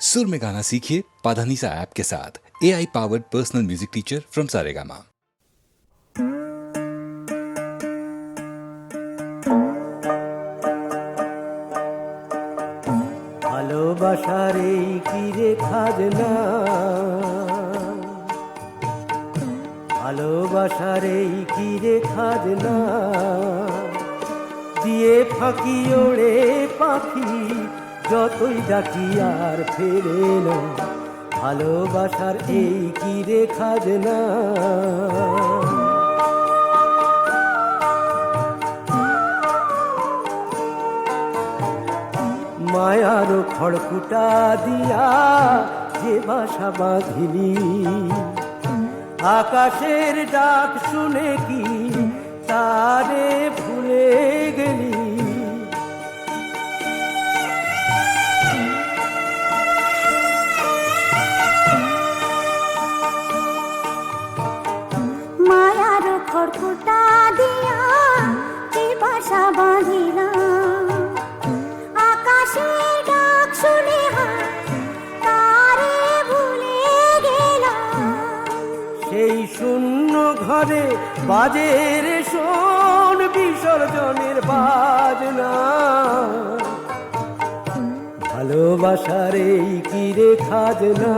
सुर में गाना सीखिए पाधानीसा ऐप के साथ A I powered personal music teacher from Saregama ভালোবাসার এই কিরে খাজনা ভালোবাসার এই কিরে খাজনা দিয়ে ফাঁকি ওড়ে পাখি যতই ডাকি আর ফেরে না ভালোবাসার এই কিরে খাজনা মায়ার খড়কুটা দিয়া যে বাসা বাঁধিলি, আকাশের ডাক শুনে কি তারে ভুলে গেলি? বাসা বাঁধিলাম আকাশের ডাক শুনে তারে ভুলে গেলাম। সেই শূন্য ঘরে বাজের শোন বিসর্জনের বাজনা। ভালোবাসার এই কিরে খাজনা?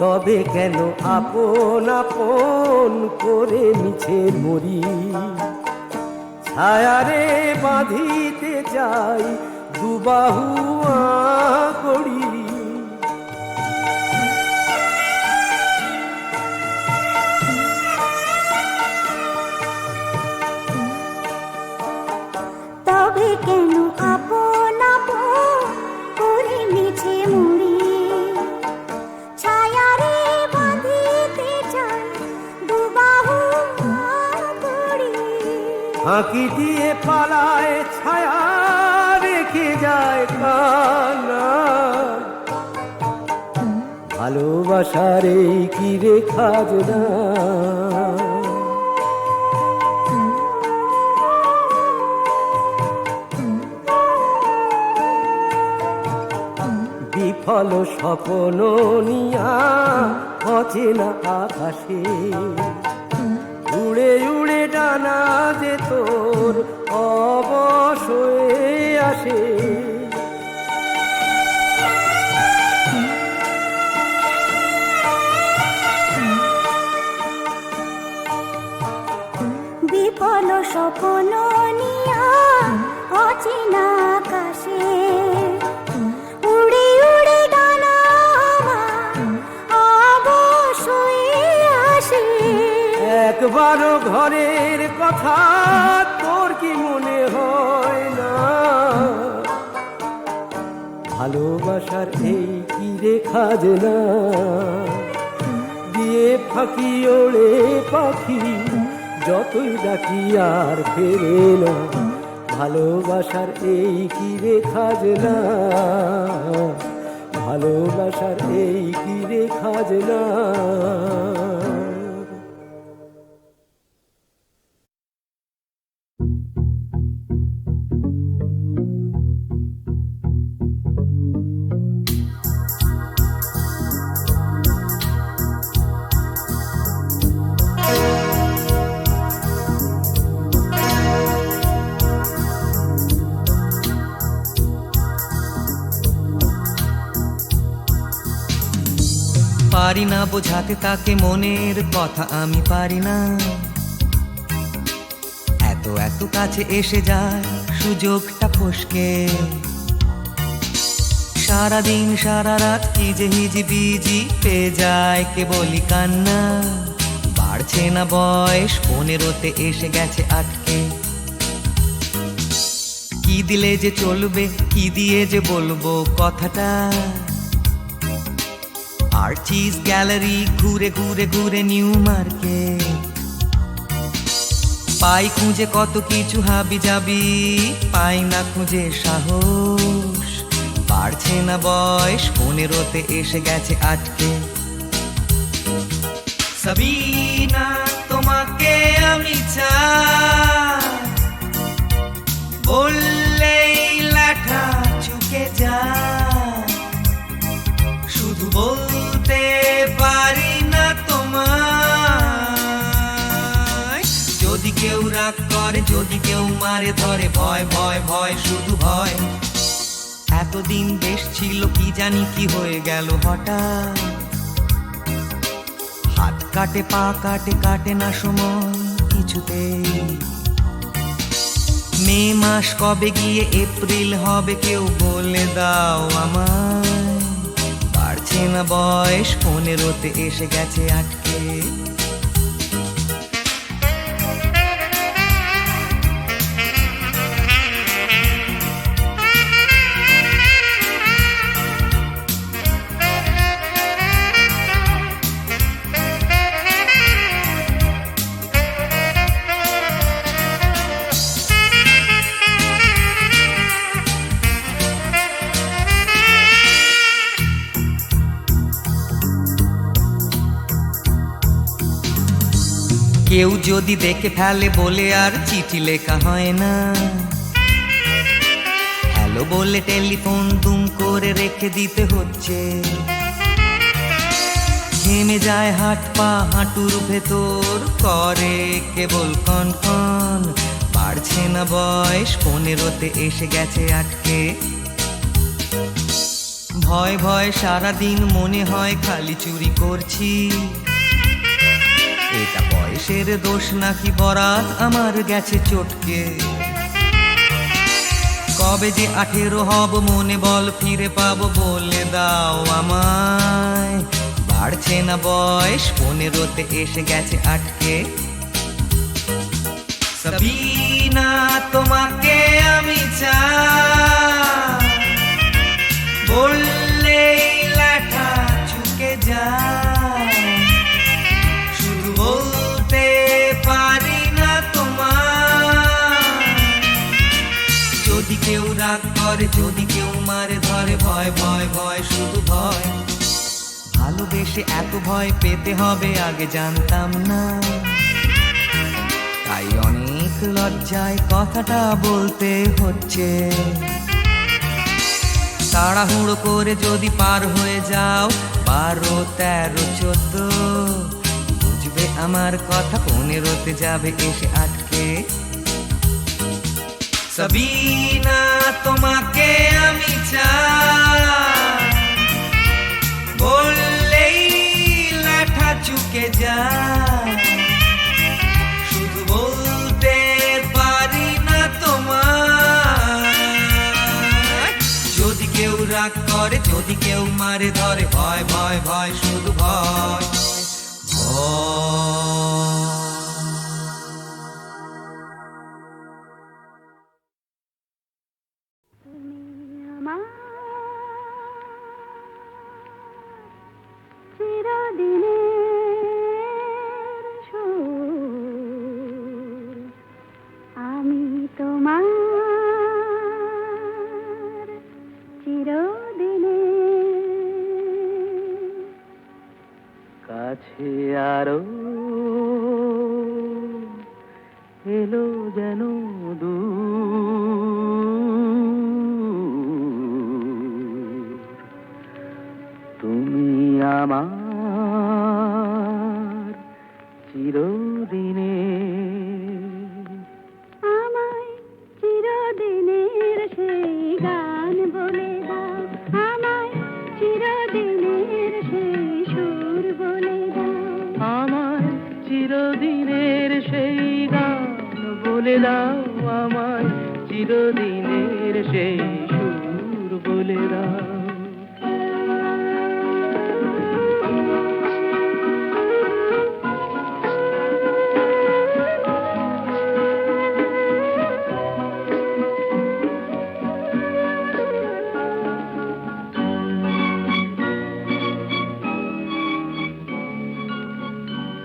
তবে কেন আপন আপন করে মিছে মরি? ছায়ারে বাঁধিতে যাই দুবাহু করি তবে কেন ফাঁকি দিয়ে পালায়, ছায়া রেখে যায় কানা ভালোবাসার এই কি রেখা না বিফল স্বপ্ন নিয়া, অচেনা আকাশে। যে তোর অবশ্যই আসে। কথা তোর কি মনে হয় না ভালোবাসার এই কি রেখা যে না? দিয়ে ফাঁকি ওড়ে পাখি, যতই ডাকি আর ফেরে না। ভালোবাসার এই কি রেখা যে না? ভালোবাসার এই কি রেখা যে না? পারি না বোঝাতে তাকে মনের কথা আমি পারি না। এত এত কাছে এসে যায় সুযোগটা ফসকে। সারাদিন, সারা রাত কি যে হিজি বিজি পেয়ে যায় কে বলি কান্না। বাড়ছে না বয়স, পনেরোতে এসে গেছে আটকে। কি দিলে যে চলবে, কি দিয়ে যে বলব কথাটা? আর্চিস গ্যালারি ঘুরে ঘুরে ঘুরে নিউ মার্কেট পাই খুঁজে কত কিছু হাবি যাবি পাই না খুঁজে সাহস। পারছে না বয়স, পনেরোতে এসে গেছে আজকে সাবিনা, তোমাকে আমি বললে লাঠা চুকে যা শুধু বল কেউ রাগ করে, যদি কেউ মারে ধরে, ভয় ভয় ভয়, শুধু ভয়। এতদিন বেশ ছিল, কি জানি কি হয়ে গেল হঠাৎ। হাত কাটে, পা কাটে কাটে না সময় কিছুতে মে মাস কবে গিয়ে এপ্রিল হবে, কেউ বলে দাও আমায়। বাড়ছে না বয়স পনেরোতে এসে গেছে আটকে। কেউ যদি দেখে ফেলে বলে আর চিঠি লেখা হয় না। হ্যালো বলে টেলিফোন দুম করে রেখে দিতে হচ্ছে। থেমে যায় হাট পা হাঁটুর ভেতর, করে কেবল কন কন বাড়ছে না বয়স, পনেরোতে এসে গেছে আটকে। ভয় ভয় সারাদিন মনে হয় খালি চুরি করছি। বয়সের দোষ নাকি বরাত আমার গেছে চটকে। কবে যে আঠেরো হব মনে বল ফিরে পাবো বলে দাও আমায়। বাড়ছে না বয়স, পনেরোতে এসে গেছে আটকে। সবিনা, তোমাকে আমি চাই। বললেই লেখা চুকে যায়। করে যদি কেউ মারে ধরে, ভয় ভয় ভয়, শুধু ভয়। ভালোবেসে এত ভয় পেতে হবে, আগে জানতাম না। তাই অনেক লজ্জায় কথাটা বলতে হচ্ছে। তাড়াহুড়ো করে যদি পার হয়ে যাও, বারো, তেরো, চোদ্দ, বুঝবে আমার কথা, পনেরোতে যাবে এসে আটকে। সবিনা, তোমাকে আমি চাই। বললেই লাঠা চুকে যায়। শুধু বলতে পারি না তোমার যদি কেউ রাগ করে, যদি কেউ মারে ধরে, ভয় ভয় ভয়, শুধু ভয়। ভয়। আমার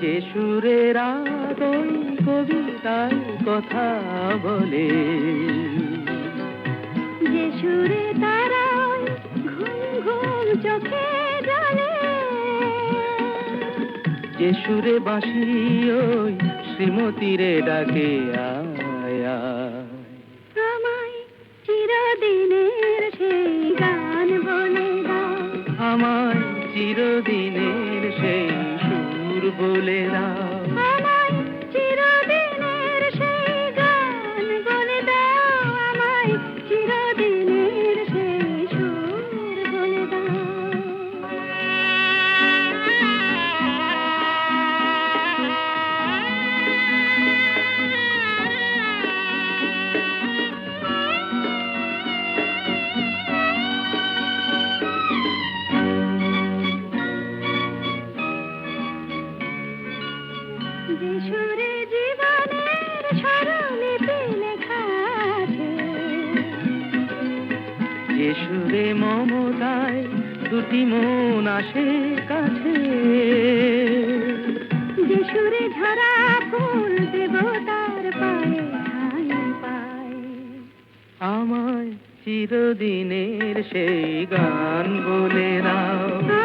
যে সুরের আদই কবিতায় কথা বলে। যে সুরে তারা ঘুম ঘুম চোখে জলে যে সুরে বাঁশি ওই শ্রীমতীরে ডাকে আয় চিরদিনের সেই গান বলে নাও।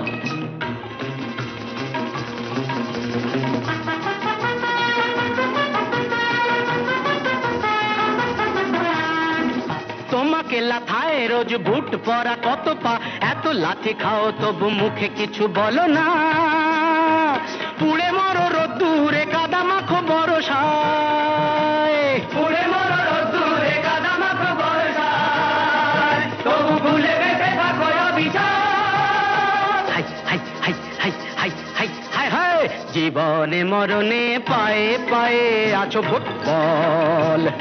তোমাকে লাথায় রোজ বুট পরা কত পা? এত লাথি খাও তবু মুখে কিছু বলো না। পুড়ে মরো রোদ্দুরে কাদা মাখো বড় পুড়ে মরো রোদ্দুরে কাদা মাখো বর্ষায়। তবু ভুলে বেঁচে থাকো হাই হাই হাই হাই হাই হাই হাই হাই। জীবনে মরণে পায়ে পায়ে আছো ফুটবল।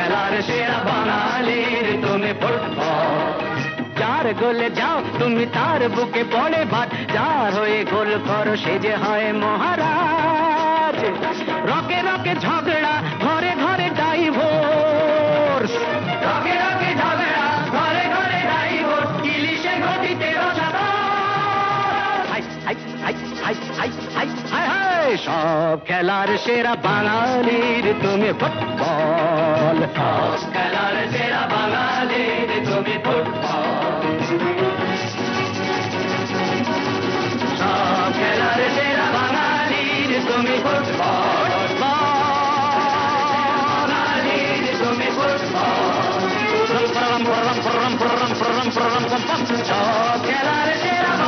খেলার সেরা বাঙালির তুমি ফুটবল। যার গোলে যাও, তুমি তার বুকে পড়ে ভাত। যার হয়ে গোল করো, সে যে হয় মহারাজ। রকে রকে ঝগড়া, ঘরে ঘরে ডাইভোর্স রকে রসাদা হাই হাই হাই হাই হাই হাই হাই হাই সব খেলার সেরা বাঙালির তুমি ফুটবল সব খেলার সেরা বাঙালির তুমি ফুটবল সব খেলার সেরা বাঙালির তুমি ফুটবল বাঙালির তুমি ফুটবল সব খেলার সেরা বাঙালির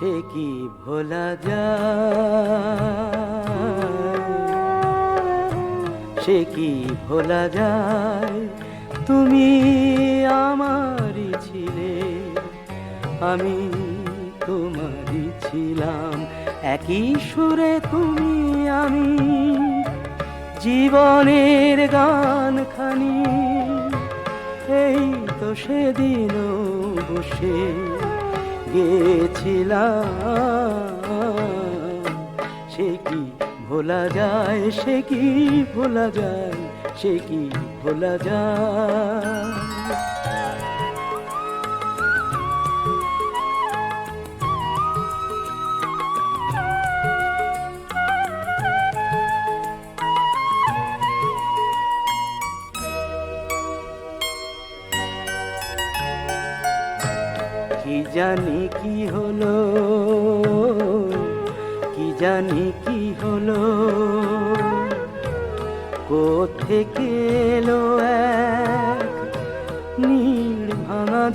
সে কি ভোলা যায়? সে কি ভোলা যায়? তুমি আমারই ছিলে, আমি তোমারই ছিলাম। একই সুরে তুমি, আমি জীবনের গান খানি এই তো সেদিনও বসে গেছিলাম সে কি ভোলা যায় সে কি ভোলা যায় সে কি ভোলা যায়? জানি কি হলো? কি জানি কি হলো? কোথেকে এলো এক নীল ভাঙা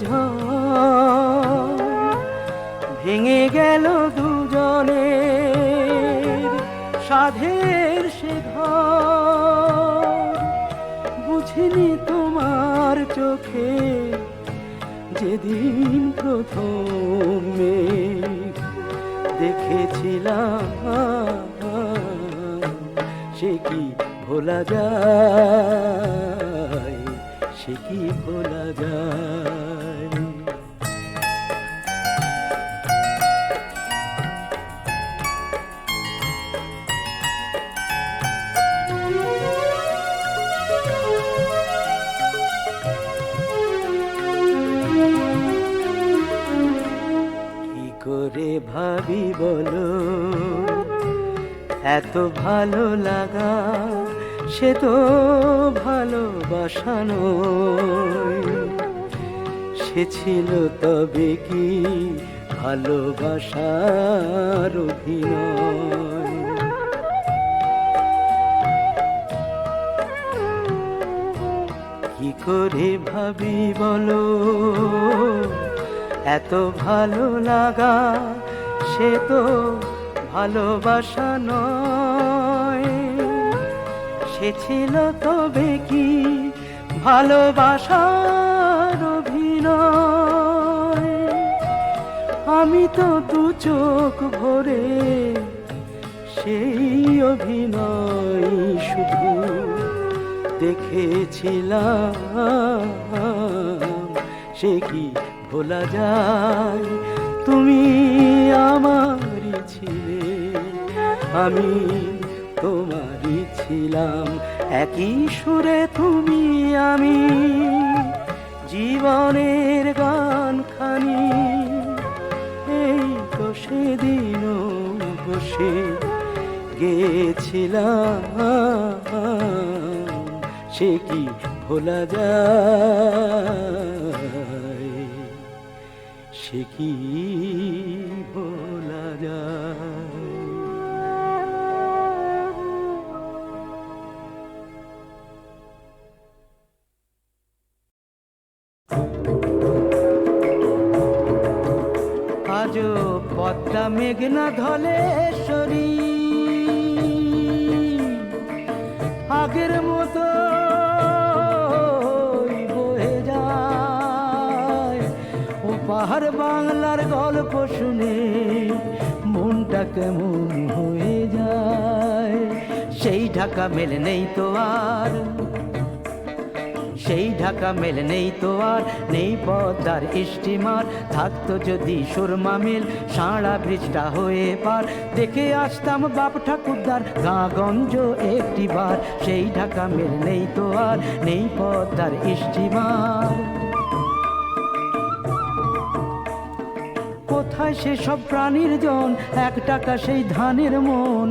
ভেঙে গেল দুজনে সাধের সে ঘর। বুঝিনি তোমার চোখে যেদিন প্রথম দেখেছিলাম সে কি ভোলা যায় সে কি ভোলা যায়। ভাবি বলো, এত ভালো লাগা সে তো ভালোবাসানো সে ছিল তবে কি ভালোবাসার অভিনয়। কি করে ভাবি বলো, এত ভালো লাগা সে তো ভালোবাসা নয়। সে ছিল তবে কি ভালোবাসার অভিনয়? আমি তো দু চোখ ভরে সেই অভিনয় শুধু দেখেছিলাম। সে কি ভোলা যায়? তুমি আমারই ছিলে, আমি তোমারই ছিলাম। একই সুরে তুমি, আমি জীবনের গান খানি এই তো সেদিনও বসে গেছিলাম, সে কি ভোলা যায়? সে কি ভোলা যায়? পদ্মা মেঘনা ধলেশ্বরী। আগের মতো পাহাড় বাংলার গল্প শুনে মনটা কেমন হয়ে যায়। সেই ঢাকা মেলে নেই তো আর, সেই ঢাকা মেল নেই তো আর, নেই পদ্মার স্টিমার। থাকতো যদি সুরমা মিল, সাঁড়া ব্রিজটা হয়ে পার। দেখে আসতাম বাপ ঠাকুরদার গাঁগঞ্জ একটি বার। সেই ঢাকা মেল নেই তো আর, নেই পদ্মার স্টিমার। কোথায় সে সব প্রাণীর জন, এক টাকা সেই ধানের মন।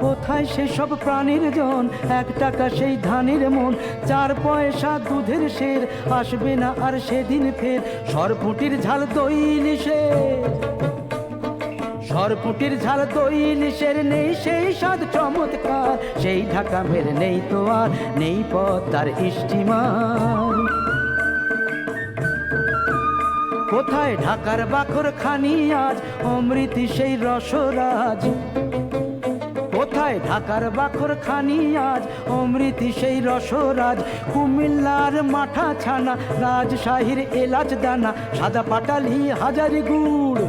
কোথায় সেসব প্রাণীর জন, এক টাকা সেই ধানের মন। চার পয়সা দুধের শের আসবে না আর সেদিন ফের। সরপুটির ঝাল দই নিষে। সরপুটির ঝাল দই নিষের নেই সেই স্বাদ চমৎকার। সেই ঢাকা মের নেই তো আর, নেই পথ তার স্টিমার কোথায় ঢাকার বাখর খানি আজ? অমৃতি সেই রসরাজ। কোথায় ঢাকার বাখর খানি আজ? অমৃতি সেই রসরাজ। কুমিল্লার মাঠা ছানা রাজশাহীর এলাচ দানা, সাদা পাটালি হাজারি গুড়।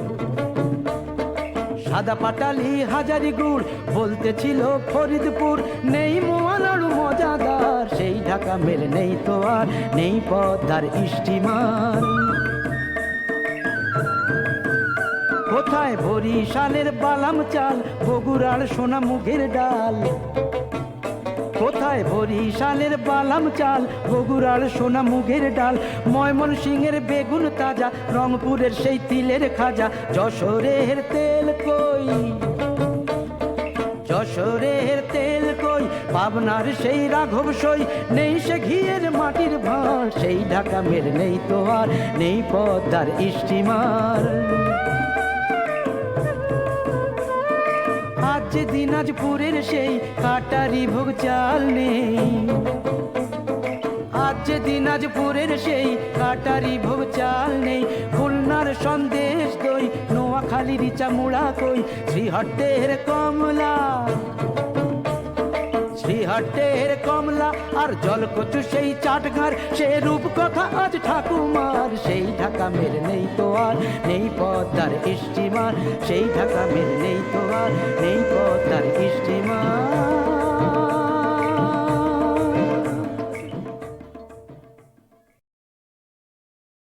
সাদা পাটালি হাজারি গুড় বলতেছিল ফরিদপুর। নেই মোয়ালাড়ু মজাদার, সেই ঢাকা মেলে নেই তো আর, নেই পদ্মার স্টিমার কোথায় বরিশালের বালাম চাল, বগুড়ার সোনা মুগের ডাল। কোথায় বরিশালের বালাম চাল, বগুড়ার সোনা মুগের ডাল? ময়মন সিংহের বেগুন তাজা, রংপুরের সেই তিলের খাজা, যশোরের তেল কই? যশোরের তেল কই? পাবনার সেই রাঘব সই, নেই সে ঘিয়ের মাটির ভাঁড়। সেই ঢাকা মের নেই তো আর, নেই পদ্মার স্টিমার। যে দিনাজপুরের সেই কাটারি ভোগ চাল নেই। আজ যে দিনাজপুরের সেই কাটারি ভোগ চাল নেই। খুলনার সন্দেশ দই, নোয়াখালীর চামুড়া কই, শ্রীহট্টের কমলা শ্রীহট্টের কমলা আর জলকচু সেই চাটঘার সে রূপ কথা আজ ঠাকুমার, সেই ঢাকা মের নেই তো আর, নেই পদ্মার ইষ্টিমার সেই ঢাকা মের নেই তো আর, নেই পদ্মার স্টিমার।